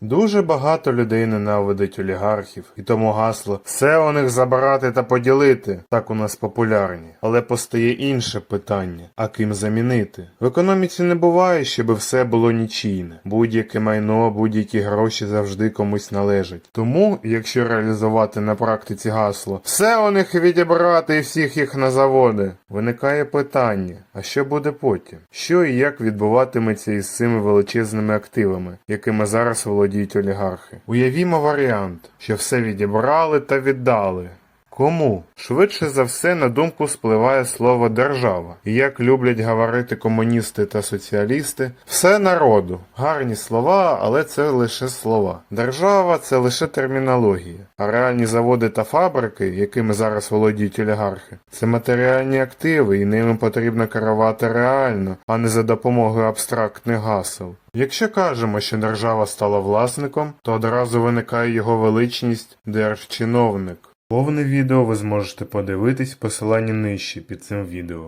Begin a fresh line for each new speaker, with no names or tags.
Дуже багато людей ненавидить олігархів, і тому гасло все у них забрати та поділити так у нас популярні. Але постає інше питання: а ким замінити? В економіці не буває, щоб все було нічийне. Будь-яке майно, будь-які гроші завжди комусь належать. Тому, якщо реалізувати на практиці гасло все у них відібрати і всіх їх на заводи, виникає питання: а що буде потім? Що і як відбуватиметься із цими величезними активами, якими зараз володіють олігархи? Уявімо варіант, що все відібрали та віддали. Кому? Швидше за все на думку спливає слово держава. І як люблять говорити комуністи та соціалісти, все народу. Гарні слова, але це лише слова. Держава це лише термінологія. А реальні заводи та фабрики, якими зараз володіють олігархи, це матеріальні активи, і ними потрібно керувати реально, а не за допомогою абстрактних гасел. Якщо кажемо, що держава стала власником, то одразу виникає його величність держчиновник. Повне відео ви зможете подивитись в посиланні нижче під цим відео.